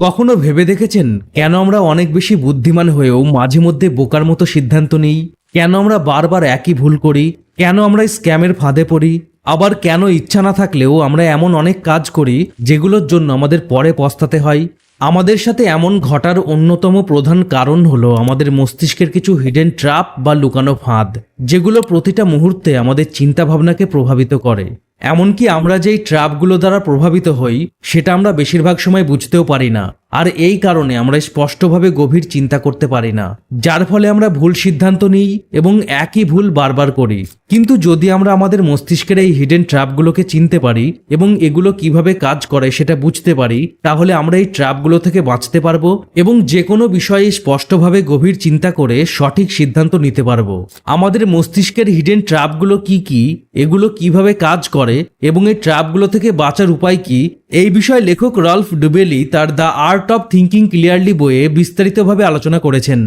কখনো ভেবে দেখেছেন কেন আমরা অনেক বেশি বুদ্ধিমান হয়েও মাঝে মধ্যে বোকার মতো সিদ্ধান্ত নিই? কেন আমরা বারবার একই ভুল করি? কেন আমরা স্ক্যামের ফাঁদে পড়ি? আবার কেন ইচ্ছা না থাকলেও আমরা এমন অনেক কাজ করি যেগুলোর জন্য আমাদের পরে পস্তাতে হয়? আমাদের সাথে এমন ঘটার অন্যতম প্রধান কারণ হলো আমাদের মস্তিষ্কের কিছু হিডেন ট্রাপ বা লুকানো ফাঁদ, যেগুলো প্রতিটা মুহূর্তে আমাদের চিন্তাভাবনাকে প্রভাবিত করে। এমনকি আমরা যেই ট্রাপগুলো দ্বারা প্রভাবিত হই সেটা আমরা বেশিরভাগ সময় বুঝতেও পারি না। আর এই কারণে আমরা স্পষ্টভাবে গভীর চিন্তা করতে পারি না, যার ফলে আমরা ভুল সিদ্ধান্ত নিই এবং একই ভুল বারবার করি। কিন্তু যদি আমরা আমাদের মস্তিষ্কের এই হিডেন ট্র্যাপগুলোকে চিনতে পারি এবং এগুলো কীভাবে কাজ করে সেটা বুঝতে পারি, তাহলে আমরা এই ট্র্যাপগুলো থেকে বাঁচতে পারব এবং যে কোনো বিষয়ে স্পষ্টভাবে গভীর চিন্তা করে সঠিক সিদ্ধান্ত নিতে পারব। আমাদের মস্তিষ্কের হিডেন ট্র্যাপগুলো কি কি, এগুলো কীভাবে কাজ করে এবং এই ট্র্যাপগুলো থেকে বাঁচার উপায় কি এই বিষয়ে লেখক রলফ ডুবেলি তার the art of thinking clearly বইয়ে বিস্তারিতভাবে আলোচনা করেছেন।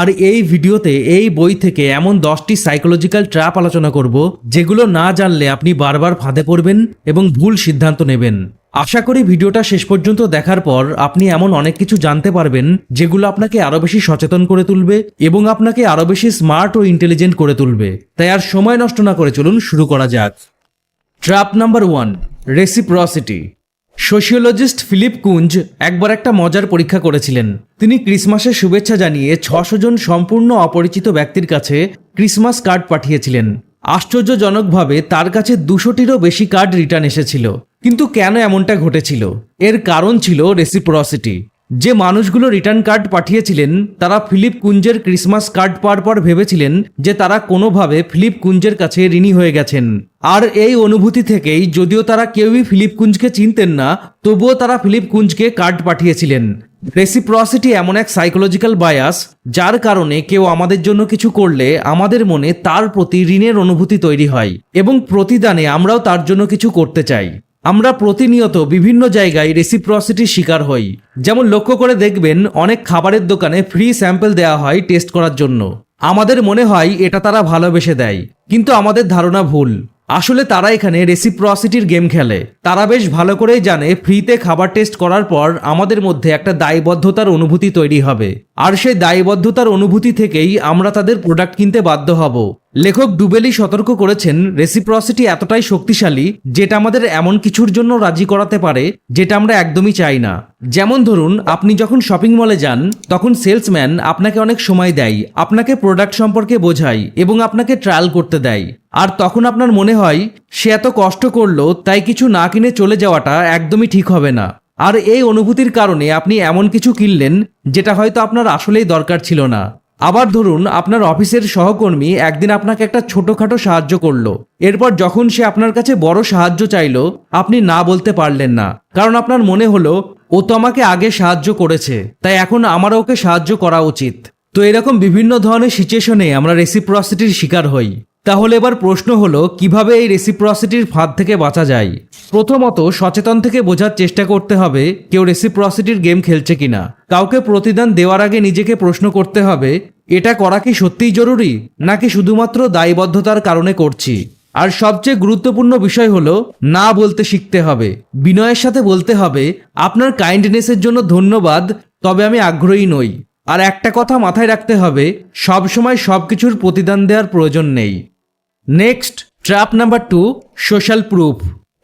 আর এই ভিডিওতে এই বই থেকে এমন দশটি সাইকোলজিক্যাল ট্র্যাপ আলোচনা করব, যেগুলো না জানলে আপনি বারবার ফাঁদে পড়বেন এবং ভুল সিদ্ধান্ত নেবেন। আশা করি ভিডিওটা শেষ পর্যন্ত দেখার পর আপনি এমন অনেক কিছু জানতে পারবেন, যেগুলো আপনাকে আরও বেশি সচেতন করে তুলবে এবং আপনাকে আরও বেশি স্মার্ট ও ইন্টেলিজেন্ট করে তুলবে। তাই আর সময় নষ্ট না করে চলুন শুরু করা যাক। Trap number one, reciprocity. Sociologist Philip Kunz একবার একটা মজার পরীক্ষা করেছিলেন। তিনি ক্রিসমাসের শুভেচ্ছা জানিয়ে ছশো জন সম্পূর্ণ অপরিচিত ব্যক্তির কাছে ক্রিসমাস কার্ড পাঠিয়েছিলেন। আশ্চর্যজনকভাবে তার কাছে দুশোটিরও বেশি কার্ড রিটার্ন এসেছিল। কিন্তু কেন এমনটা ঘটেছিল? এর কারণ ছিল রেসিপ্রসিটি যে মানুষগুলো রিটার্ন কার্ড পাঠিয়েছিলেন, তারা ফিলিপ কুঞ্জের ক্রিসমাস কার্ড পাওয়ার পর ভেবেছিলেন যে তারা কোনোভাবে ফিলিপ কুঞ্জের কাছে ঋণী হয়ে গেছেন। আর এই অনুভূতি থেকেই যদিও তারা কেউই ফিলিপ কুঞ্জকে চিনতেন না, তবুও তারা ফিলিপ কুঞ্জকে কার্ড পাঠিয়েছিলেন। রেসিপ্রসিটি এমন এক সাইকোলজিক্যাল বায়াস যার কারণে কেউ আমাদের জন্য কিছু করলে আমাদের মনে তার প্রতি ঋণের অনুভূতি তৈরি হয়, এবং প্রতিদানে আমরাও তার জন্য কিছু করতে চাই। আমরা প্রতিনিয়ত বিভিন্ন জায়গায় রেসিপ্রসিটির শিকার হই। যেমন লক্ষ্য করে দেখবেন, অনেক খাবারের দোকানে ফ্রি স্যাম্পল দেওয়া হয় টেস্ট করার জন্য। আমাদের মনে হয় এটা তারা ভালোবেসে দেয়, কিন্তু আমাদের ধারণা ভুল। আসলে তারা এখানে রেসিপ্রসিটির গেম খেলে। তারা বেশ ভালো করেই জানে ফ্রিতে খাবার টেস্ট করার পর আমাদের মধ্যে একটা দায়বদ্ধতার অনুভূতি তৈরি হবে। আর সেই দায়বদ্ধতার অনুভূতি থেকেই আমরা তাদের প্রোডাক্ট কিনতে বাধ্য হব। লেখক ডুবেলি সতর্ক করেছেন রেসিপ্রসিটি এতটাই শক্তিশালী, যেটা আমাদের এমন কিছুর জন্য রাজি করাতে পারে, যেটা আমরা একদমই চাই না। যেমন ধরুন, আপনি যখন শপিং মলে যান, তখন সেলসম্যান আপনাকে অনেক সময় দেয়, আপনাকে প্রোডাক্ট সম্পর্কে বোঝায় এবং আপনাকে ট্রায়াল করতে দেয়। আর তখন আপনার মনে হয়, সে এত কষ্ট করল, তাই কিছু না কিনে চলে যাওয়াটা একদমই ঠিক হবে না। আর এই অনুভূতির কারণে আপনি এমন কিছু কিনলেন, যেটা হয়তো আপনার আসলেই দরকার ছিল না। আবার ধরুন, আপনার অফিসের সহকর্মী একদিন আপনাকে একটা ছোটখাটো সাহায্য করল। এরপর যখন সে আপনার কাছে বড় সাহায্য চাইলো, আপনি না বলতে পারলেন না। কারণ আপনার মনে হলো, ও তো আমাকে আগে সাহায্য করেছে, তাই এখন আমারও ওকে সাহায্য করা উচিত। তো এরকম বিভিন্ন ধরনের সিচুয়েশনে আমরা রেসিপ্রসিটির শিকার হই। তাহলে এবার প্রশ্ন হলো, কীভাবে এই রেসিপ্রসিটির ফাঁদ থেকে বাঁচা যায়? প্রথমত, সচেতন থেকে বোঝার চেষ্টা করতে হবে, কেউ রেসিপ্রসিটির গেম খেলছে কিনা। কাউকে প্রতিদান দেওয়ার আগে নিজেকে প্রশ্ন করতে হবে, এটা করা কি সত্যিই জরুরি, নাকি শুধুমাত্র দায়বদ্ধতার কারণে করছি? আর সবচেয়ে গুরুত্বপূর্ণ বিষয় হলো, না বলতে শিখতে হবে। বিনয়ের সাথে বলতে হবে, আপনার কাইন্ডনেসের জন্য ধন্যবাদ, তবে আমি আগ্রহী নই। আর একটা কথা মাথায় রাখতে হবে, সবসময় সব কিছুর প্রতিদান দেওয়ার প্রয়োজন নেই। Next trap number two social proof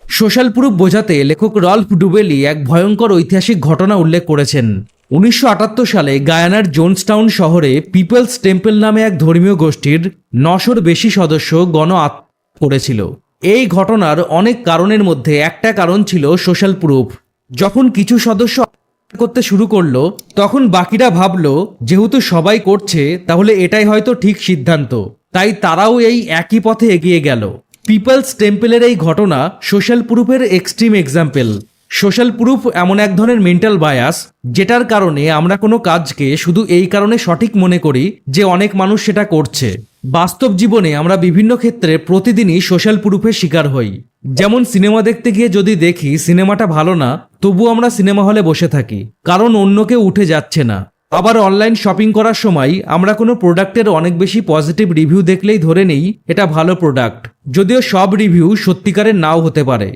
social proof বোঝাতে লেখক রল্ফ ডুবেলি এক ভয়ঙ্কর ঐতিহাসিক ঘটনা উল্লেখ করেছেন। উনিশশো আটাত্তর সালে গায়ানার জোনসটাউন শহরে পিপলস টেম্পল নামে এক ধর্মীয় গোষ্ঠীর নশোর বেশি সদস্য গণ করেছিল। এই ঘটনার অনেক কারণের মধ্যে একটা কারণ ছিল সোশ্যাল প্রুফ যখন কিছু সদস্য করতে শুরু করল, তখন বাকিরা ভাবলো, যেহেতু সবাই করছে, তাহলে এটাই হয়তো ঠিক সিদ্ধান্ত। তাই তারাও এই একই পথে এগিয়ে গেল। পিপলস টেম্পলের এই ঘটনা সোশ্যাল প্রুফের এক্সট্রিম এক্সাম্পল সোশ্যাল প্রুফ এমন এক ধরনের মেন্টাল বায়াস যেটার কারণে আমরা কোনো কাজকে শুধু এই কারণে সঠিক মনে করি যে অনেক মানুষ সেটা করছে। বাস্তব জীবনে আমরা বিভিন্ন ক্ষেত্রে প্রতিদিনই সোশ্যাল প্রুফের শিকার হই। যেমন সিনেমা দেখতে গিয়ে যদি দেখি সিনেমাটা ভালো না তবু আমরা সিনেমা হলে বসে থাকি, কারণ অন্য কেউ উঠে যাচ্ছে না। আবার অনলাইন শপিং করার সময় আমরা কোনো প্রোডাক্টের অনেক বেশি পজিটিভ রিভিউ দেখলেই ধরে নেই, এটা ভালো প্রোডাক্ট যদিও সব রিভিউ সত্যিকারের নাও হতে পারে।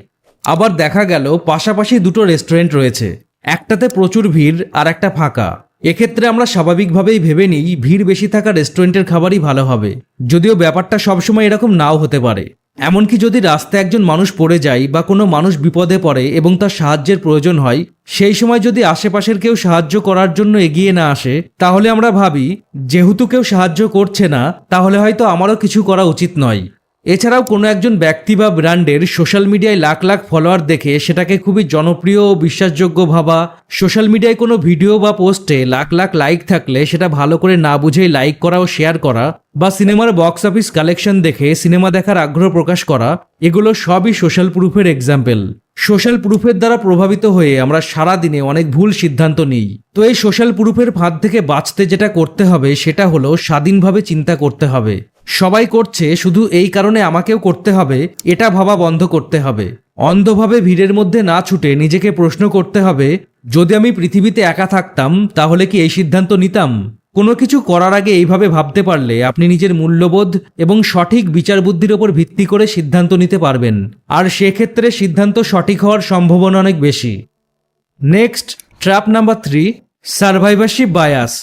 আবার দেখা গেল, পাশাপাশি দুটো রেস্টুরেন্ট রয়েছে। একটাতে প্রচুর ভিড় আর একটা ফাঁকা। এক্ষেত্রে আমরা স্বাভাবিকভাবেই ভেবে নিই, ভিড় বেশি থাকা রেস্টুরেন্টের খাবারই ভালো হবে। যদিও ব্যাপারটা সবসময় এরকম নাও হতে পারে। এমনকি যদি রাস্তায় একজন মানুষ পড়ে যায় বা কোনো মানুষ বিপদে পড়ে এবং তার সাহায্যের প্রয়োজন হয়, সেই সময় যদি আশেপাশের কেউ সাহায্য করার জন্য এগিয়ে না আসে, তাহলে আমরা ভাবি, যেহেতু কেউ সাহায্য করছে না, তাহলে হয়তো আমারও কিছু করা উচিত নয়। এছাড়াও কোনো একজন ব্যক্তি বা ব্র্যান্ডের সোশ্যাল মিডিয়ায় লাখ লাখ ফলোয়ার দেখে সেটাকে খুবই জনপ্রিয় ও বিশ্বাসযোগ্য ভাবা, সোশ্যাল মিডিয়ায় কোনো ভিডিও বা পোস্টে লাখ লাখ লাইক থাকলে সেটা ভালো করে না বুঝেই লাইক করা ও শেয়ার করা বা সিনেমার বক্স অফিস কালেকশন দেখে সিনেমা দেখার আগ্রহ প্রকাশ করা, এগুলো সবই সোশ্যাল প্রুফের এক্সাম্পল সোশ্যাল প্রুফের দ্বারা প্রভাবিত হয়ে আমরা সারা দিনে অনেক ভুল সিদ্ধান্ত নিই। তো এই সোশ্যাল প্রুফের ফাঁদ থেকে বাঁচতে যেটা করতে হবে, সেটা হলো স্বাধীনভাবে চিন্তা করতে হবে। সবাই করছে, শুধু এই কারণে আমাকেও করতে হবে, এটা ভাবা বন্ধ করতে হবে। অন্ধভাবে ভিড়ের মধ্যে না ছুটে নিজেকে প্রশ্ন করতে হবে, যদি আমি পৃথিবীতে একা থাকতাম, তাহলে কি এই সিদ্ধান্ত নিতাম? কোনো কিছু করার আগে এইভাবে ভাবতে পারলে আপনি নিজের মূল্যবোধ এবং সঠিক বিচার বুদ্ধির ওপর ভিত্তি করে সিদ্ধান্ত নিতে পারবেন। আর সেক্ষেত্রে সিদ্ধান্ত সঠিক হওয়ার সম্ভাবনা অনেক বেশি। Next, trap number three, survivorship bias.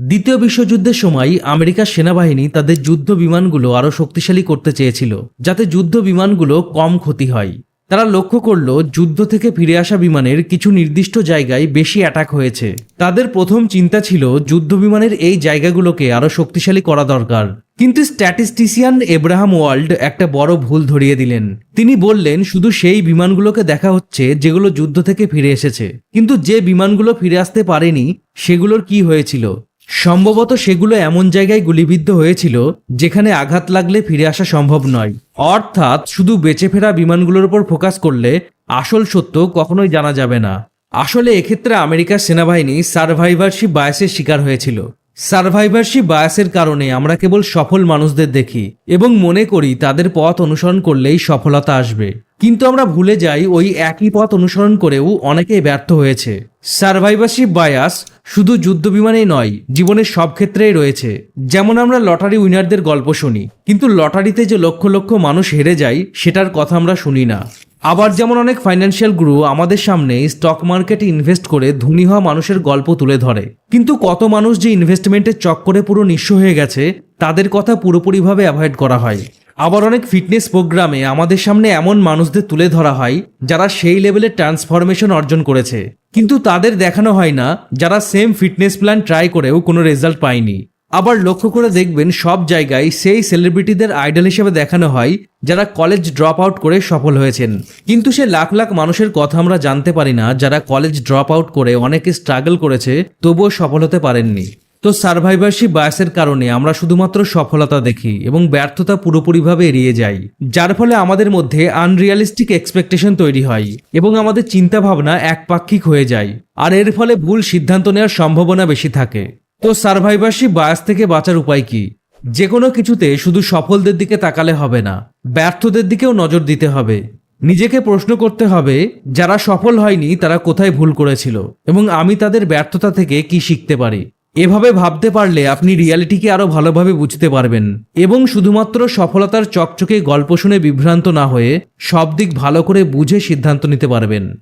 দ্বিতীয় বিশ্বযুদ্ধের সময় আমেরিকার সেনাবাহিনী তাদের যুদ্ধ বিমানগুলো আরও শক্তিশালী করতে চেয়েছিল, যাতে যুদ্ধ বিমানগুলো কম ক্ষতি হয়। তারা লক্ষ্য করল, যুদ্ধ থেকে ফিরে আসা বিমানের কিছু নির্দিষ্ট জায়গায় বেশি অ্যাটাক হয়েছে। তাদের প্রথম চিন্তা ছিল, যুদ্ধ বিমানের এই জায়গাগুলোকে আরও শক্তিশালী করা দরকার। কিন্তু স্ট্যাটিস্টিশিয়ান এব্রাহাম ওয়ার্ল্ড একটা বড় ভুল ধরিয়ে দিলেন। তিনি বললেন, শুধু সেই বিমানগুলোকে দেখা হচ্ছে, যেগুলো যুদ্ধ থেকে ফিরে এসেছে। কিন্তু যে বিমানগুলো ফিরে আসতে পারেনি, সেগুলোর কি হয়েছিল? সম্ভবত সেগুলো এমন জায়গায় গুলিবিদ্ধ হয়েছিল, যেখানে আঘাত লাগলে ফিরে আসা সম্ভব নয়। অর্থাৎ, শুধু বেঁচে ফেরা বিমানগুলোর উপর ফোকাস করলে আসল সত্য কখনোই জানা যাবে না। আসলে এক্ষেত্রে আমেরিকার সেনাবাহিনী সার্ভাইভারশিপ বায়াসের শিকার হয়েছিল। সার্ভাইভারশিপ বায়াসের কারণে আমরা কেবল সফল মানুষদের দেখি এবং মনে করি তাদের পথ অনুসরণ করলেই সফলতা আসবে। কিন্তু আমরা ভুলে যাই ওই একই পথ অনুসরণ করেও অনেকেই ব্যর্থ হয়েছে। সার্ভাইভারশিপ বায়াস শুধু যুদ্ধ বিমানেই নয় জীবনের সব ক্ষেত্রেই রয়েছে। যেমন আমরা লটারি উইনারদের গল্প শুনি, কিন্তু লটারিতে যে লক্ষ লক্ষ মানুষ হেরে যায়, সেটার কথা আমরা শুনি না। আবার যেমন অনেক ফাইন্যান্সিয়াল গুরু আমাদের সামনে স্টক মার্কেটে ইনভেস্ট করে ধনী হওয়া মানুষের গল্প তুলে ধরে। কিন্তু কত মানুষ যে ইনভেস্টমেন্টের চক্করে পুরো নিঃস্ব হয়ে গেছে, তাদের কথা পুরোপুরিভাবে অ্যাভয়েড করা হয়। আবার অনেক ফিটনেস প্রোগ্রামে আমাদের সামনে এমন মানুষদের তুলে ধরা হয়, যারা সেই লেভেলের ট্রান্সফরমেশন অর্জন করেছে। কিন্তু তাদের দেখানো হয় না, যারা সেম ফিটনেস প্ল্যান ট্রাই করেও কোনো রেজাল্ট পায়নি। আবার লক্ষ্য করে দেখবেন সব জায়গায় সেই সেলিব্রিটিদের আইডল হিসেবে দেখানো হয়, যারা কলেজ ড্রপ আউট করে সফল হয়েছেন। কিন্তু সে লাখ লাখ মানুষের কথা আমরা জানতে পারি না, যারা কলেজ ড্রপ আউট করে অনেকে স্ট্রাগল করেছে, তবুও সফল হতে পারেননি। তো সার্ভাইভারশিপ বায়াসের কারণে আমরা শুধুমাত্র সফলতা দেখি এবং ব্যর্থতা পুরোপুরিভাবে এড়িয়ে যাই। যার ফলে আমাদের মধ্যে আনরিয়ালিস্টিক এক্সপেকটেশন তৈরি হয় এবং আমাদের চিন্তাভাবনা একপাক্ষিক হয়ে যায়। আর এর ফলে ভুল সিদ্ধান্ত নেওয়ার সম্ভাবনা বেশি থাকে। তো সার্ভাইভারশিপ বায়াস থেকে বাঁচার উপায় কি? যে কোনো কিছুতে শুধু সফলদের দিকে তাকালে হবে না, ব্যর্থদের দিকেও নজর দিতে হবে। নিজেকে প্রশ্ন করতে হবে, যারা সফল হয়নি তারা কোথায় ভুল করেছিল এবং আমি তাদের ব্যর্থতা থেকে কি শিখতে পারি? এভাবে ভাবতে পারলে আপনি রিয়ালিটিকে আরও ভালোভাবে বুঝতে পারবেন এবং শুধুমাত্র সফলতার চকচকে গল্প শুনে বিভ্রান্ত না হয়ে সব দিক ভালো করে বুঝে সিদ্ধান্ত নিতে পারবেন।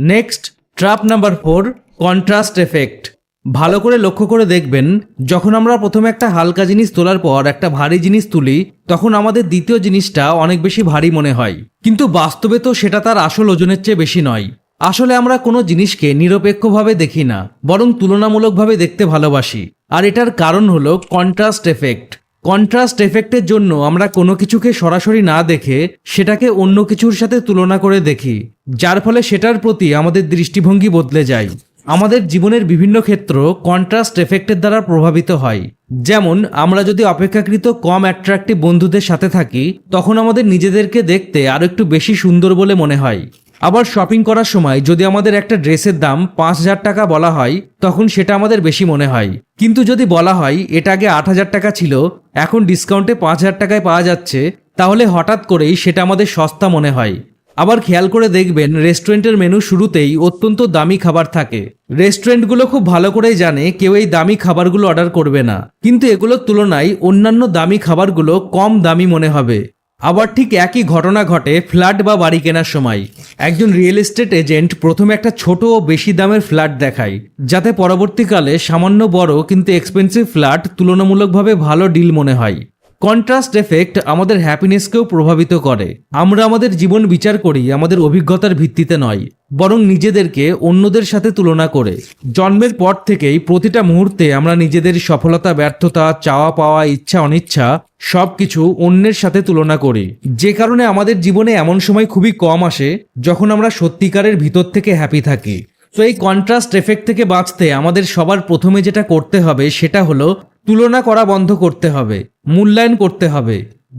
Next, trap number four, contrast effect. ভালো করে লক্ষ্য করে দেখবেন, যখন আমরা প্রথমে একটা হালকা জিনিস তোলার পর একটা ভারী জিনিস তুলি, তখন আমাদের দ্বিতীয় জিনিসটা অনেক বেশি ভারী মনে হয়। কিন্তু বাস্তবে তো সেটা তার আসল ওজনের চেয়ে বেশি নয়। আসলে আমরা কোনো জিনিসকে নিরপেক্ষভাবে দেখি না, বরং তুলনামূলকভাবে দেখতে ভালোবাসি। আর এটার কারণ হলো কন্ট্রাস্ট এফেক্ট কন্ট্রাস্ট এফেক্টের জন্য আমরা কোনো কিছুকে সরাসরি না দেখে সেটাকে অন্য কিছুর সাথে তুলনা করে দেখি, যার ফলে সেটার প্রতি আমাদের দৃষ্টিভঙ্গি বদলে যায়। আমাদের জীবনের বিভিন্ন ক্ষেত্র কন্ট্রাস্ট এফেক্টের দ্বারা প্রভাবিত হয়। যেমন, আমরা যদি অপেক্ষাকৃত কম অ্যাট্রাক্টিভ বন্ধুদের সাথে থাকি, তখন আমাদের নিজেদেরকে দেখতে আরও একটু বেশি সুন্দর বলে মনে হয়। আবার শপিং করার সময় যদি আমাদের একটা ড্রেসের দাম পাঁচ হাজার টাকা বলা হয়, তখন সেটা আমাদের বেশি মনে হয়। কিন্তু যদি বলা হয়, এটা আগে আট হাজার টাকা ছিল, এখন ডিসকাউন্টে পাঁচ হাজার টাকায় পাওয়া যাচ্ছে, তাহলে হঠাৎ করেই সেটা আমাদের সস্তা মনে হয়। আবার খেয়াল করে দেখবেন রেস্টুরেন্টের মেনু শুরুতেই অত্যন্ত দামি খাবার থাকে। রেস্টুরেন্টগুলো খুব ভালো করেই জানে কেউ এই দামি খাবারগুলো অর্ডার করবে না। কিন্তু এগুলোর তুলনায় অন্যান্য দামি খাবারগুলো কম দামি মনে হবে। আবার ঠিক একই ঘটনা ঘটে ফ্ল্যাট বা বাড়ি কেনার সময়। একজন রিয়েল এস্টেট এজেন্ট প্রথমে একটা ছোট ও বেশি দামের ফ্ল্যাট দেখায়, যাতে পরবর্তীকালে সামান্য বড় কিন্তু এক্সপেন্সিভ ফ্ল্যাট তুলনামূলকভাবে ভালো ডিল মনে হয়। কন্ট্রাস্ট এফেক্ট আমাদের হ্যাপিনেসকেও প্রভাবিত করে। আমরা আমাদের জীবন বিচার করি, আমাদের অভিজ্ঞতার ভিত্তিতে নয়, বরং নিজেদেরকে অন্যদের সাথে তুলনা করে। জন্মের পর থেকেই প্রতিটা মুহূর্তে আমরা নিজেদের সফলতা, ব্যর্থতা, চাওয়া পাওয়া, ইচ্ছা, অনিচ্ছা সব কিছু অন্যের সাথে তুলনা করি। যে কারণে আমাদের জীবনে এমন সময় খুবই কম আসে, যখন আমরা সত্যিকারের ভিতর থেকে হ্যাপি থাকি। তো এই কন্ট্রাস্ট এফেক্ট থেকে বাঁচতে আমাদের সবার প্রথমে যেটা করতে হবে, সেটা হলো তুলনা করা বন্ধ করতে হবে, মূল্যায়ন করতে হবে।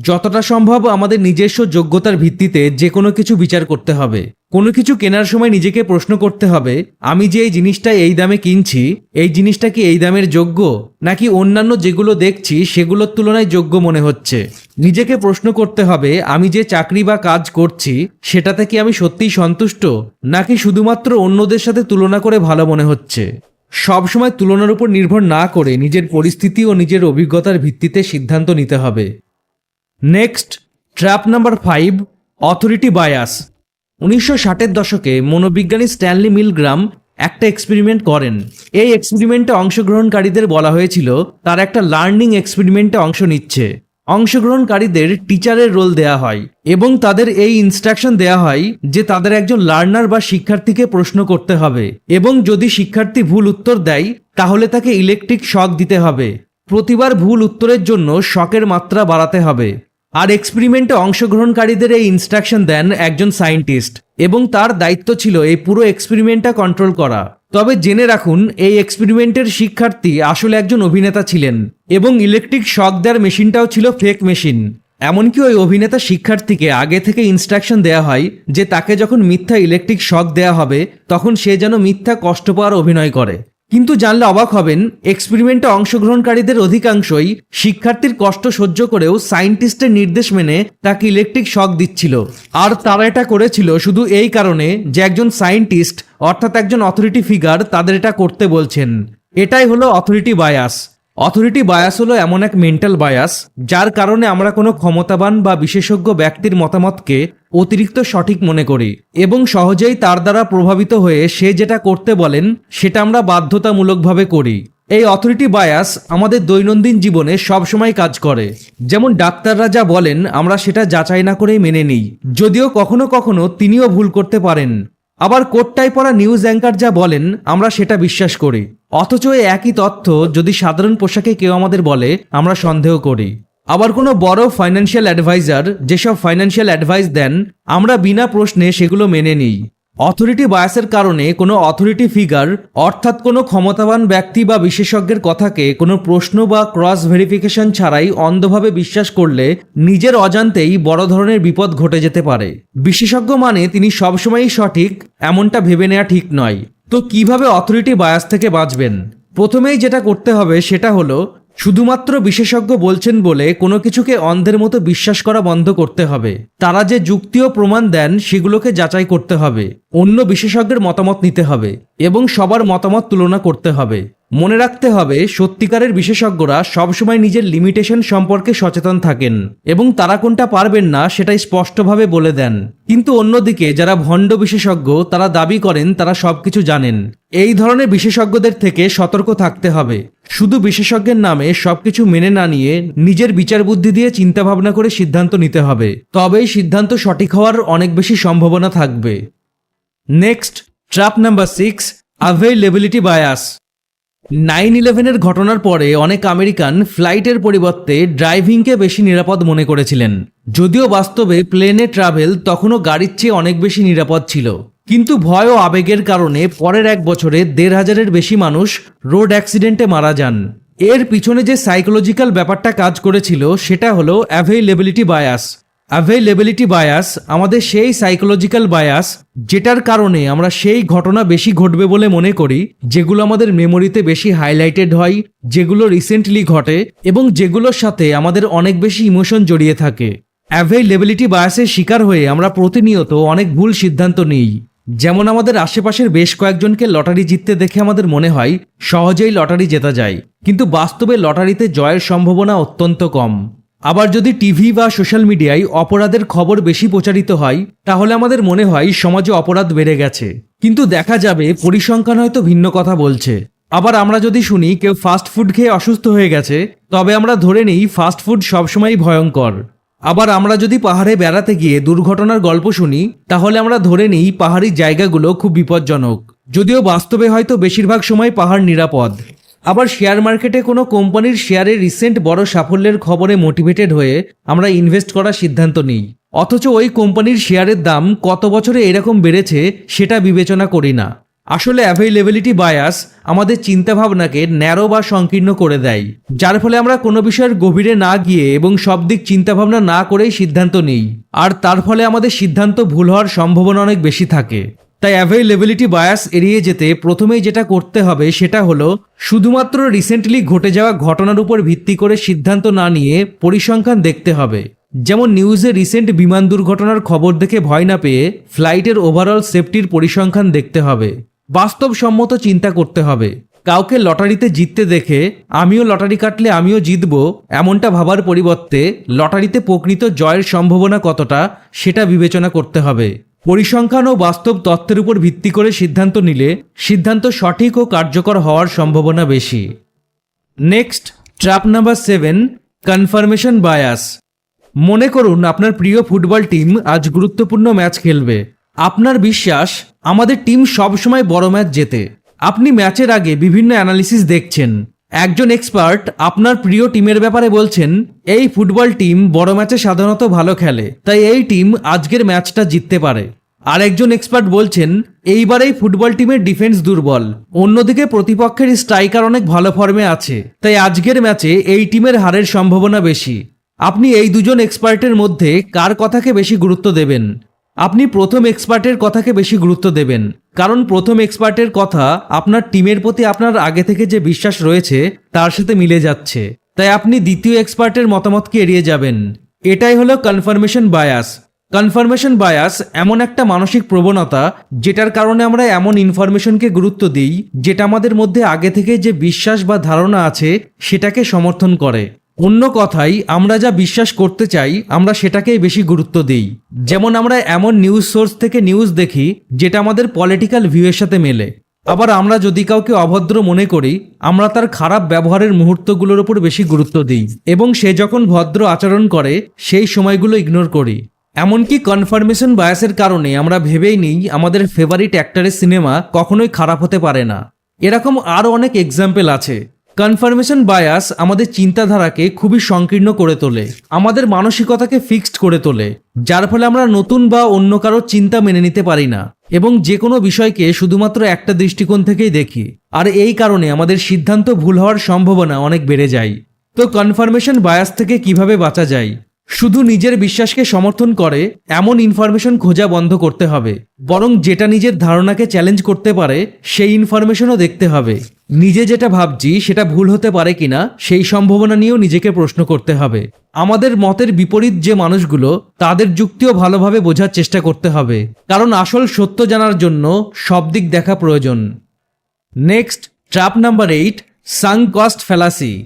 যতটা সম্ভব আমাদের নিজস্ব যোগ্যতার ভিত্তিতে যে কোনো কিছু বিচার করতে হবে। কোনো কিছু কেনার সময় নিজেকে প্রশ্ন করতে হবে, আমি যে এই জিনিসটা এই দামে কিনছি, এই জিনিসটা কি এই দামের যোগ্য? নাকি অন্যান্য যেগুলো দেখছি, সেগুলোর তুলনায় যোগ্য মনে হচ্ছে? নিজেকে প্রশ্ন করতে হবে, আমি যে চাকরি বা কাজ করছি, সেটাতে কি আমি সত্যিই সন্তুষ্ট? নাকি শুধুমাত্র অন্যদের সাথে তুলনা করে ভালো মনে হচ্ছে? সবসময় তুলনার উপর নির্ভর না করে নিজের পরিস্থিতি ও নিজের অভিজ্ঞতার ভিত্তিতে সিদ্ধান্ত নিতে হবে। Next, trap number five, authority bias. উনিশশো ষাটের দশকে মনোবিজ্ঞানী স্ট্যানলি মিলগ্রাম একটা এক্সপেরিমেন্ট করেন। এই এক্সপেরিমেন্টে অংশগ্রহণকারীদের বলা হয়েছিল, তার একটা লার্নিং এক্সপেরিমেন্টে অংশ নিচ্ছে। অংশগ্রহণকারীদের টিচারের রোল দেয়া হয় এবং তাদের এই ইনস্ট্রাকশন দেয়া হয় যে তাদের একজন লার্নার বা শিক্ষার্থীকে প্রশ্ন করতে হবে এবং যদি শিক্ষার্থী ভুল উত্তর দেয়, তাহলে তাকে ইলেকট্রিক শক দিতে হবে। প্রতিবার ভুল উত্তরের জন্য শকের মাত্রা বাড়াতে হবে। আর এক্সপেরিমেন্টে অংশগ্রহণকারীদের এই ইনস্ট্রাকশন দেন একজন সায়েন্টিস্ট এবং তার দায়িত্ব ছিল এই পুরো এক্সপেরিমেন্টটা কন্ট্রোল করা। তবে জেনে রাখুন, এই এক্সপেরিমেন্টের শিক্ষার্থী আসলে একজন অভিনেতা ছিলেন এবং ইলেকট্রিক শক দেওয়ার মেশিনটাও ছিল ফেক মেশিন এমনকি ওই অভিনেতা শিক্ষার্থীকে আগে থেকে ইনস্ট্রাকশন দেয়া হয় যে তাকে যখন মিথ্যা ইলেকট্রিক শক দেয়া হবে, তখন সে যেন মিথ্যা কষ্ট পাওয়ার অভিনয় করে। কিন্তু জানলে অবাক হবেন, এক্সপেরিমেন্টে অংশগ্রহণকারীদের অধিকাংশই শিক্ষার্থীর কষ্ট সহ্য করেও সায়েন্টিস্টের নির্দেশ মেনে তাকে ইলেকট্রিক শক দিচ্ছিল। আর তারা এটা করেছিল শুধু এই কারণে যে একজন সায়েন্টিস্ট, অর্থাৎ একজন অথরিটি ফিগার তাদের এটা করতে বলছেন। এটাই হলো অথরিটি বায়াস অথরিটি বায়াস হলো এমন এক মেন্টাল বায়াস যার কারণে আমরা কোনো ক্ষমতাবান বা বিশেষজ্ঞ ব্যক্তির মতামতকে অতিরিক্ত সঠিক মনে করি এবং সহজেই তার দ্বারা প্রভাবিত হয়ে সে যেটা করতে বলেন, সেটা আমরা বাধ্যতামূলকভাবে করি। এই অথরিটি বায়াস আমাদের দৈনন্দিন জীবনে সবসময় কাজ করে। যেমন ডাক্তাররা যা বলেন, আমরা সেটা যাচাই না করেই মেনে নিই। যদিও কখনো কখনো তিনিও ভুল করতে পারেন। আবার কোটটাই পড়া নিউজ অ্যাঙ্কার যা বলেন, আমরা সেটা বিশ্বাস করি। অথচ একই তথ্য যদি সাধারণ পোশাকে কেউ আমাদের বলে, আমরা সন্দেহ করি। আবার কোনো বড় ফাইন্যান্সিয়াল অ্যাডভাইজার যেসব ফাইন্যান্সিয়াল অ্যাডভাইস দেন, আমরা বিনা প্রশ্নে সেগুলো মেনে নিই। অথরিটি বায়াসের কারণে কোনো অথরিটি ফিগার অর্থাৎ কোনো ক্ষমতাবান ব্যক্তি বা বিশেষজ্ঞের কথাকে কোনো প্রশ্ন বা ক্রস ভেরিফিকেশন ছাড়াই অন্ধভাবে বিশ্বাস করলে নিজের অজান্তেই বড় ধরনের বিপদ ঘটে যেতে পারে। বিশেষজ্ঞ মানে তিনি সবসময়ই সঠিক, এমনটা ভেবে নেওয়া ঠিক নয়। তো কীভাবে অথরিটি বায়াস থেকে বাঁচবেন? প্রথমেই যেটা করতে হবে সেটা হলো শুধুমাত্র বিশেষজ্ঞ বলছেন বলে কোনো কিছুকে অন্ধের মতো বিশ্বাস করা বন্ধ করতে হবে। তারা যে যুক্তি ও প্রমাণ দেন, সেগুলোকে যাচাই করতে হবে। অন্য বিশেষজ্ঞের মতামত নিতে হবে এবং সবার মতামত তুলনা করতে হবে। মনে রাখতে হবে, সত্যিকারের বিশেষজ্ঞরা সবসময় নিজের লিমিটেশন সম্পর্কে সচেতন থাকেন এবং তারা কোনটা পারবেন না সেটাই স্পষ্টভাবে বলে দেন। কিন্তু অন্যদিকে, যারা ভণ্ড বিশেষজ্ঞ, তারা দাবি করেন, তারা সবকিছু জানেন। এই ধরনের বিশেষজ্ঞদের থেকে সতর্ক থাকতে হবে। শুধু বিশেষজ্ঞের নামে সবকিছু মেনে না নিয়ে নিজের বিচার বুদ্ধি দিয়ে চিন্তা ভাবনা করে সিদ্ধান্ত নিতে হবে। তবেই সিদ্ধান্ত সঠিক হওয়ার অনেক বেশি সম্ভাবনা থাকবে। Next trap number six availability bias nine ইলেভেনের ঘটনার পরে অনেক আমেরিকান ফ্লাইটের পরিবর্তে ড্রাইভিংকে বেশি নিরাপদ মনে করেছিলেন। যদিও বাস্তবে প্লেনে ট্রাভেল তখনও গাড়ির চেয়ে অনেক বেশি নিরাপদ ছিল। কিন্তু ভয় ও আবেগের কারণে পরের এক বছরে দেড় হাজারের বেশি মানুষ রোড অ্যাক্সিডেন্টে মারা যান। এর পিছনে যে সাইকোলজিক্যাল ব্যাপারটা কাজ করেছিল, সেটা হলো অ্যাভেইলেবিলিটি বায়াস অ্যাভেইলেবিলিটি বায়াস আমাদের সেই সাইকোলজিক্যাল বায়াস যেটার কারণে আমরা সেই ঘটনা বেশি ঘটবে বলে মনে করি, যেগুলো আমাদের মেমোরিতে বেশি হাইলাইটেড হয়, যেগুলো রিসেন্টলি ঘটে এবং যেগুলোর সাথে আমাদের অনেক বেশি ইমোশন জড়িয়ে থাকে। অ্যাভেইলেবিলিটি বায়াসের শিকার হয়ে আমরা প্রতিনিয়ত অনেক ভুল সিদ্ধান্ত নিই। যেমন আমাদের আশেপাশের বেশ কয়েকজনকে লটারি জিততে দেখে আমাদের মনে হয়, সহজেই লটারি জেতা যায়। কিন্তু বাস্তবে লটারিতে জয়ের সম্ভাবনা অত্যন্ত কম। আবার যদি টিভি বা সোশ্যাল মিডিয়ায় অপরাধের খবর বেশি প্রচারিত হয়, তাহলে আমাদের মনে হয় সমাজে অপরাধ বেড়ে গেছে। কিন্তু দেখা যাবে পরিসংখ্যান হয়তো ভিন্ন কথা বলছে। আবার আমরা যদি শুনি, কেউ ফাস্ট ফুড খেয়ে অসুস্থ হয়ে গেছে, তবে আমরা ধরে নিই ফাস্ট ফুড সবসময় ভয়ঙ্কর। আবার আমরা যদি পাহাড়ে বেড়াতে গিয়ে দুর্ঘটনার গল্প শুনি, তাহলে আমরা ধরে নিই পাহাড়ি জায়গাগুলো খুব বিপজ্জনক। যদিও বাস্তবে হয়তো বেশিরভাগ সময় পাহাড় নিরাপদ। আবার শেয়ার মার্কেটে কোনো কোম্পানির শেয়ারে রিসেন্ট বড় সাফল্যের খবরে মোটিভেটেড হয়ে আমরা ইনভেস্ট করার সিদ্ধান্ত নিই। অথচ ওই কোম্পানির শেয়ারের দাম কত বছরে এরকম বেড়েছে, সেটা বিবেচনা করি না। আসলে অ্যাভেলেবিলিটি বায়াস আমাদের চিন্তাভাবনাকে ন্যারো বা সংকীর্ণ করে দেয়, যার ফলে আমরা কোনো বিষয়ের গভীরে না গিয়ে এবং সব দিক চিন্তাভাবনা না করেই সিদ্ধান্ত নিই। আর তার ফলে আমাদের সিদ্ধান্ত ভুল হওয়ার সম্ভাবনা অনেক বেশি থাকে। তাই অ্যাভেলেবিলিটি বায়াস এড়িয়ে যেতে প্রথমেই যেটা করতে হবে সেটা হলো, শুধুমাত্র রিসেন্টলি ঘটে যাওয়া ঘটনার উপর ভিত্তি করে সিদ্ধান্ত না নিয়ে পরিসংখ্যান দেখতে হবে। যেমন নিউজে রিসেন্ট বিমান দুর্ঘটনার খবর দেখে ভয় না পেয়ে ফ্লাইটের ওভারঅল সেফটির পরিসংখ্যান দেখতে হবে। বাস্তবসম্মত চিন্তা করতে হবে। কাউকে লটারিতে জিততে দেখে, আমিও লটারি কাটলে আমিও জিতব, এমনটা ভাবার পরিবর্তে লটারিতে প্রকৃত জয়ের সম্ভাবনা কতটা, সেটা বিবেচনা করতে হবে। পরিসংখ্যান ও বাস্তব তথ্যের উপর ভিত্তি করে সিদ্ধান্ত নিলে সিদ্ধান্ত সঠিক ও কার্যকর হওয়ার সম্ভাবনা বেশি। Next, trap number seven, confirmation bias. মনে করুন, আপনার প্রিয় ফুটবল টিম আজ গুরুত্বপূর্ণ ম্যাচ খেলবে। আপনার বিশ্বাস, আমাদের টিম সবসময় বড় ম্যাচ জেতে। আপনি ম্যাচের আগে বিভিন্ন অ্যানালিসিস দেখছেন। একজন এক্সপার্ট আপনার প্রিয় টিমের ব্যাপারে বলছেন, এই ফুটবল টিম বড় ম্যাচে সাধারণত ভালো খেলে, তাই এই টিম আজকের ম্যাচটা জিততে পারে। আর একজন এক্সপার্ট বলছেন, এইবার এই ফুটবল টিমের ডিফেন্স দুর্বল। অন্যদিকে প্রতিপক্ষের স্ট্রাইকার অনেক ভালো ফর্মে আছে, তাই আজকের ম্যাচে এই টিমের হারের সম্ভাবনা বেশি। আপনি এই দুজন এক্সপার্টের মধ্যে কার কথাকে বেশি গুরুত্ব দেবেন? আপনি প্রথম এক্সপার্টের কথাকে বেশি গুরুত্ব দেবেন। কারণ প্রথম এক্সপার্টের কথা আপনার টিমের প্রতি আপনার আগে থেকে যে বিশ্বাস রয়েছে, তার সাথে মিলে যাচ্ছে। তাই আপনি দ্বিতীয় এক্সপার্টের মতামতকে এড়িয়ে যাবেন। এটাই হলো কনফার্মেশন বায়াস কনফার্মেশন বায়াস এমন একটা মানসিক প্রবণতা, যেটার কারণে আমরা এমন ইনফরমেশনকে গুরুত্ব দিই, যেটা আমাদের মধ্যে আগে থেকে যে বিশ্বাস বা ধারণা আছে, সেটাকে সমর্থন করে। অন্য কথাই, আমরা যা বিশ্বাস করতে চাই, আমরা সেটাকেই বেশি গুরুত্ব দিই। যেমন আমরা এমন নিউজ সোর্স থেকে নিউজ দেখি, যেটা আমাদের পলিটিক্যাল ভিউয়ের সাথে মেলে। আবার আমরা যদি কাউকে অভদ্র মনে করি, আমরা তার খারাপ ব্যবহারের মুহূর্তগুলোর উপর বেশি গুরুত্ব দিই এবং সে যখন ভদ্র আচরণ করে, সেই সময়গুলো ইগনোর করি। এমনকি কনফার্মেশন বায়াসের কারণে আমরা ভেবেই নিই, আমাদের ফেভারিট অ্যাক্টারের সিনেমা কখনোই খারাপ হতে পারে না। এরকম আরও অনেক এক্সাম্পল আছে। কনফার্মেশন বায়াস আমাদের চিন্তাধারাকে খুবই সংকীর্ণ করে তোলে। আমাদের মানসিকতাকে ফিক্সড করে তোলে, যার ফলে আমরা নতুন বা অন্য কারোর চিন্তা মেনে নিতে পারি না, এবং যে কোনো বিষয়কে শুধুমাত্র একটা দৃষ্টিকোণ থেকেই দেখি। আর এই কারণে আমাদের সিদ্ধান্ত ভুল হওয়ার সম্ভাবনা অনেক বেড়ে যায়। তো কনফার্মেশন বায়াস থেকে কীভাবে বাঁচা যায়? শুধু নিজের বিশ্বাসকে সমর্থন করে, এমন ইনফরমেশন খোঁজা বন্ধ করতে হবে। বরং যেটা নিজের ধারণাকে চ্যালেঞ্জ করতে পারে, সেই ইনফরমেশনও দেখতে হবে। নিজে যেটা ভাবছি, সেটা ভুল হতে পারে কিনা, সেই সম্ভাবনা নিয়েও নিজেকে প্রশ্ন করতে হবে। আমাদের মতের বিপরীত যে মানুষগুলো, তাদের যুক্তিও ভালোভাবে বোঝার চেষ্টা করতে হবে। কারণ আসল সত্য জানার জন্য সব দিক দেখা প্রয়োজন। Next trap number eight sunk cost fallacy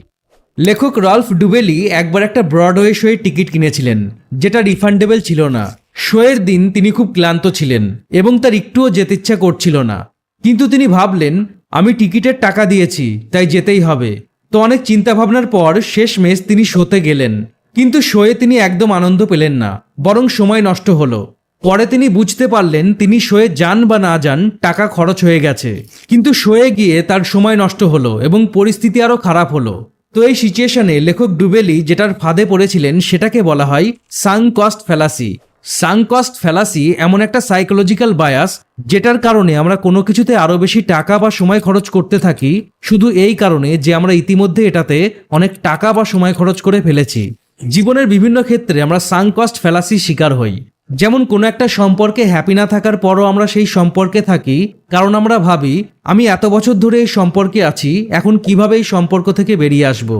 লেখক রলফ ডুবেলি একবার একটা ব্রডওয়ে শোয়ের টিকিট কিনেছিলেন, যেটা রিফান্ডেবল ছিল না। শোয়ের দিন তিনি খুব ক্লান্ত ছিলেন এবং তার একটুও যেতে ইচ্ছা করছিল না। কিন্তু তিনি ভাবলেন, আমি টিকিটের টাকা দিয়েছি, তাই যেতেই হবে। তো অনেক চিন্তাভাবনার পর শেষ শেষমেশ তিনি শোতে গেলেন। কিন্তু শোয়ে তিনি একদম আনন্দ পেলেন না, বরং সময় নষ্ট হলো। পরে তিনি বুঝতে পারলেন, তিনি শোয়ে যান বা না যান টাকা খরচ হয়ে গেছে। কিন্তু শোয়ে গিয়ে তার সময় নষ্ট হলো এবং পরিস্থিতি আরও খারাপ হলো। তো এই সিচুয়েশনে লেখক ডুবেলি যেটার ফাঁদে পড়েছিলেন সেটাকে বলা হয় sunk cost fallacy. Sunk cost fallacy এমন একটা সাইকোলজিক্যাল বায়াস যেটার কারণে আমরা কোনো কিছুতে আরও বেশি টাকা বা সময় খরচ করতে থাকি, শুধু এই কারণে যে আমরা ইতিমধ্যে এটাতে অনেক টাকা বা সময় খরচ করে ফেলেছি। জীবনের বিভিন্ন ক্ষেত্রে আমরা সাং কস্ট ফেলাসি শিকার হই। যেমন কোনো একটা সম্পর্কে হ্যাপি না থাকার পরও আমরা সেই সম্পর্কে থাকি, কারণ আমরা ভাবি, আমি এত বছর ধরে এই সম্পর্কে আছি, এখন কীভাবে এই সম্পর্ক থেকে বেরিয়ে আসব?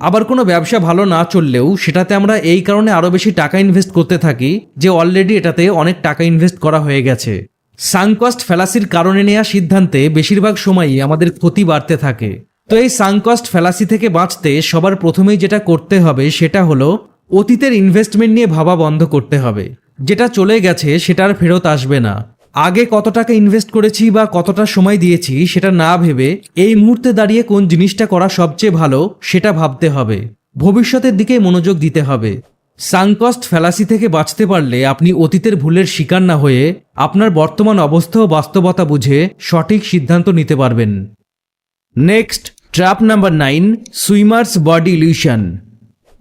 আবার কোনো ব্যবসা ভালো না চললেও সেটাতে আমরা এই কারণে আরও বেশি টাকা ইনভেস্ট করতে থাকি, যে অলরেডি এটাতে অনেক টাকা ইনভেস্ট করা হয়ে গেছে। সাংকস্ট ফেলাসির কারণে নেওয়া সিদ্ধান্তে বেশিরভাগ সময়ই আমাদের ক্ষতি বাড়তে থাকে। তো এই সাংকস্ট ফেলাসি থেকে বাঁচতে সবার প্রথমেই যেটা করতে হবে সেটা হলো, অতীতের ইনভেস্টমেন্ট নিয়ে ভাবা বন্ধ করতে হবে। যেটা চলে গেছে সেটা আর ফেরত আসবে না। আগে কত টাকা ইনভেস্ট করেছি বা কতটা সময় দিয়েছি সেটা না ভেবে এই মুহূর্তে দাঁড়িয়ে কোন জিনিসটা করা সবচেয়ে ভালো সেটা ভাবতে হবে। ভবিষ্যতের দিকে মনোযোগ দিতে হবে। সাংকস্ট ফ্যালাসি থেকে বাঁচতে পারলে আপনি অতীতের ভুলের শিকার না হয়ে আপনার বর্তমান অবস্থা ও বাস্তবতা বুঝে সঠিক সিদ্ধান্ত নিতে পারবেন। Next, trap number nine, swimmer's body illusion.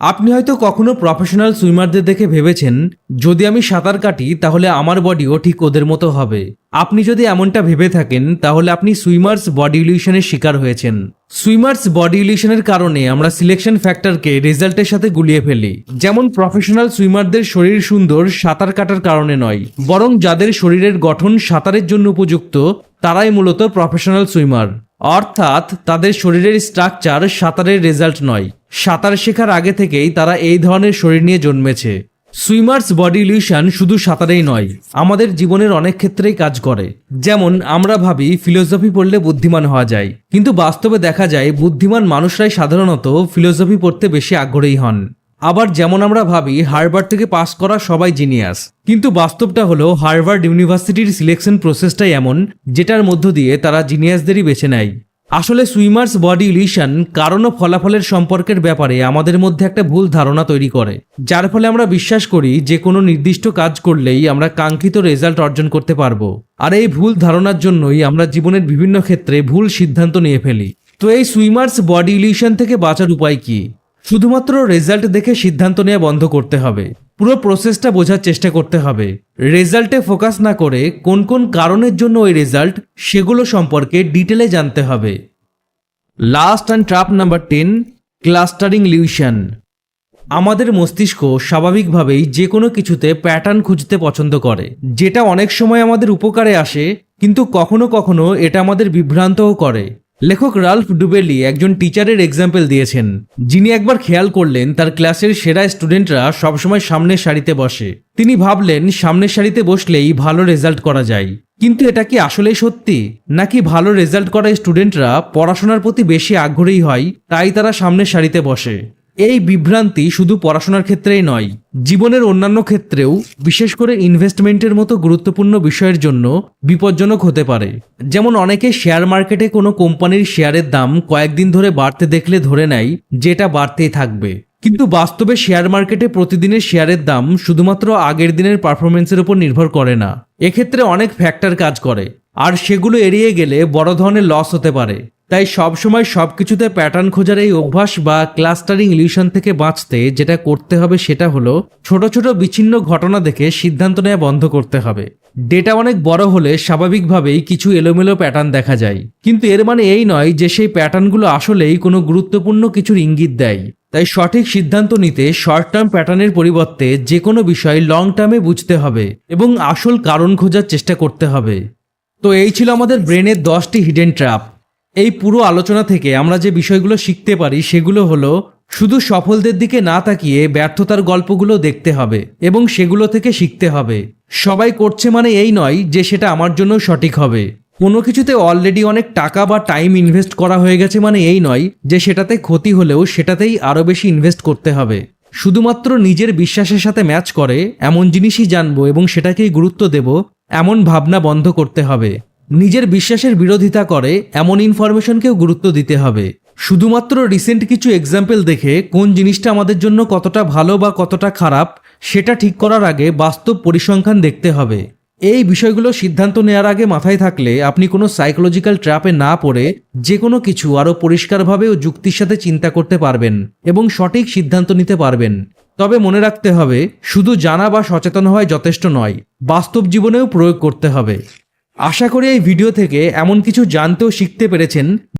আপনি হয়তো কখনো প্রফেশনাল সুইমারদের দেখে ভেবেছেন, যদি আমি সাঁতার কাটি, তাহলে আমার বডিও ঠিক ওদের মতো হবে। আপনি যদি এমনটা ভেবে থাকেন, তাহলে আপনি সুইমার্স বডি ইলিউশনের শিকার হয়েছেন। সুইমার্স বডি ইলিউশনের কারণে আমরা সিলেকশন ফ্যাক্টরকে রেজাল্টের সাথে গুলিয়ে ফেলি। যেমন প্রফেশনাল সুইমারদের শরীর সুন্দর, সাঁতার কাটার কারণে নয়। বরং যাদের শরীরের গঠন সাঁতারের জন্য উপযুক্ত, তারাই মূলত প্রফেশনাল সুইমার অর্থাৎ, তাদের শরীরের স্ট্রাকচার সাঁতারের রেজাল্ট নয়। সাঁতার শেখার আগে থেকেই তারা এই ধরনের শরীর নিয়ে জন্মেছে। সুইমার্স বডি ইলিউশন শুধু সাঁতারেই নয়, আমাদের জীবনের অনেক ক্ষেত্রেই কাজ করে। যেমন, আমরা ভাবি, ফিলোসফি পড়লে বুদ্ধিমান হওয়া যায়। কিন্তু বাস্তবে দেখা যায়, বুদ্ধিমান মানুষরাই সাধারণত ফিলোসফি পড়তে বেশি আগ্রহী হন। আবার যেমন আমরা ভাবি, হার্ভার্ড থেকে পাস করা সবাই জিনিয়াস। কিন্তু বাস্তবটা হলো, হার্ভার্ড ইউনিভার্সিটির সিলেকশন প্রসেসটাই এমন, যেটার মধ্য দিয়ে তারা জিনিয়াসদেরই বেছে নেয়। আসলে সুইমার্স বডি ইলিউশন কারণ ও ফলাফলের সম্পর্কের ব্যাপারে আমাদের মধ্যে একটা ভুল ধারণা তৈরি করে, যার ফলে আমরা বিশ্বাস করি যে কোনো নির্দিষ্ট কাজ করলেই আমরা কাঙ্ক্ষিত রেজাল্ট অর্জন করতে পারব। আর এই ভুল ধারণার জন্যই আমরা জীবনের বিভিন্ন ক্ষেত্রে ভুল সিদ্ধান্ত নিয়ে ফেলি। তো এই সুইমার্স বডি ইলিউশন থেকে বাঁচার উপায় কি? শুধুমাত্র রেজাল্ট দেখে সিদ্ধান্ত নেওয়া বন্ধ করতে হবে। পুরো প্রসেসটা বোঝার চেষ্টা করতে হবে। রেজাল্টে ফোকাস না করে কোন কোন কারণের জন্য ওই রেজাল্ট সেগুলো সম্পর্কে ডিটেলে জানতে হবে। Last and trap number ten clustering illusion আমাদের মস্তিষ্ক স্বাভাবিকভাবেই যে কোনো কিছুতে প্যাটার্ন খুঁজতে পছন্দ করে। যেটা অনেক সময় আমাদের উপকারে আসে, কিন্তু কখনো কখনো এটা আমাদের বিভ্রান্তও করে। লেখক রাল্ফ ডুবেলি একজন টিচারের এক্সাম্পল দিয়েছেন। যিনি একবার খেয়াল করলেন, তার ক্লাসের সেরা স্টুডেন্টরা সবসময় সামনের সারিতে বসে। তিনি ভাবলেন, সামনের সারিতে বসলেই ভালো রেজাল্ট করা যায়। কিন্তু এটা কি আসলেই সত্যি? নাকি ভালো রেজাল্ট করা স্টুডেন্টরা পড়াশোনার প্রতি বেশি আগ্রহী হয়, তাই তারা সামনের সারিতে বসে? এই বিভ্রান্তি শুধু পড়াশোনার ক্ষেত্রেই নয়, জীবনের অন্যান্য ক্ষেত্রেও বিশেষ করে ইনভেস্টমেন্টের মতো গুরুত্বপূর্ণ বিষয়ের জন্য বিপজ্জনক হতে পারে। যেমন অনেকে শেয়ার মার্কেটে কোনো কোম্পানির শেয়ারের দাম কয়েকদিন ধরে বাড়তে দেখলে ধরে নেয় যেটা বাড়তেই থাকবে। কিন্তু বাস্তবে শেয়ার মার্কেটে প্রতিদিনের শেয়ারের দাম শুধুমাত্র আগের দিনের পারফরমেন্সের উপর নির্ভর করে না। এক্ষেত্রে অনেক ফ্যাক্টর কাজ করে, আর সেগুলো এড়িয়ে গেলে বড় ধরনের লস হতে পারে। তাই সবসময় সবকিছুতে প্যাটার্ন খোঁজার এই অভ্যাস বা ক্লাস্টারিং ইলিউশন থেকে বাঁচতে যেটা করতে হবে সেটা হলো ছোট ছোট বিচ্ছিন্ন ঘটনা দেখে সিদ্ধান্ত নেওয়া বন্ধ করতে হবে। ডেটা অনেক বড় হলে স্বাভাবিকভাবেই কিছু এলোমেলো প্যাটার্ন দেখা যায়। কিন্তু এর মানে এই নয় যে সেই প্যাটার্নগুলো আসলেই কোনো গুরুত্বপূর্ণ কিছুর ইঙ্গিত দেয়। তাই সঠিক সিদ্ধান্ত নিতে শর্ট টার্ম প্যাটার্নের পরিবর্তে যে কোনো বিষয় লং টার্মে বুঝতে হবে এবং আসল কারণ খোঁজার চেষ্টা করতে হবে। তো এই ছিল আমাদের ব্রেনের দশটি হিডেন ট্র্যাপ এই পুরো আলোচনা থেকে আমরা যে বিষয়গুলো শিখতে পারি সেগুলো হলো, শুধু সফলদের দিকে না তাকিয়ে ব্যর্থতার গল্পগুলো দেখতে হবে এবং সেগুলো থেকে শিখতে হবে। সবাই করছে মানে এই নয় যে সেটা আমার জন্য সঠিক হবে। কোনো কিছুতে অলরেডি অনেক টাকা বা টাইম ইনভেস্ট করা হয়ে গেছে মানে এই নয় যে সেটাতে ক্ষতি হলেও সেটাতেই আরও বেশি ইনভেস্ট করতে হবে। শুধুমাত্র নিজের বিশ্বাসের সাথে ম্যাচ করে, এমন জিনিসই জানব এবং সেটাকেই গুরুত্ব দেব, এমন ভাবনা বন্ধ করতে হবে। নিজের বিশ্বাসের বিরোধিতা করে, এমন ইনফরমেশনকেও গুরুত্ব দিতে হবে। শুধুমাত্র রিসেন্ট কিছু এক্সাম্পল দেখে কোন জিনিসটা আমাদের জন্য কতটা ভালো বা কতটা খারাপ, সেটা ঠিক করার আগে বাস্তব পরিসংখ্যান দেখতে হবে। এই বিষয়গুলো সিদ্ধান্ত নেওয়ার আগে মাথায় থাকলে আপনি কোনো সাইকোলজিক্যাল ট্র্যাপে না পড়ে যে কোনো কিছু আরও পরিষ্কারভাবে ও যুক্তির সাথে চিন্তা করতে পারবেন এবং সঠিক সিদ্ধান্ত নিতে পারবেন। তবে মনে রাখতে হবে, শুধু জানা বা সচেতন হওয়াই যথেষ্ট নয়, বাস্তব জীবনেও প্রয়োগ করতে হবে। আশা করি এই ভিডিও থেকে এমন কিছু জানতেও শিখতে পেরেছেন।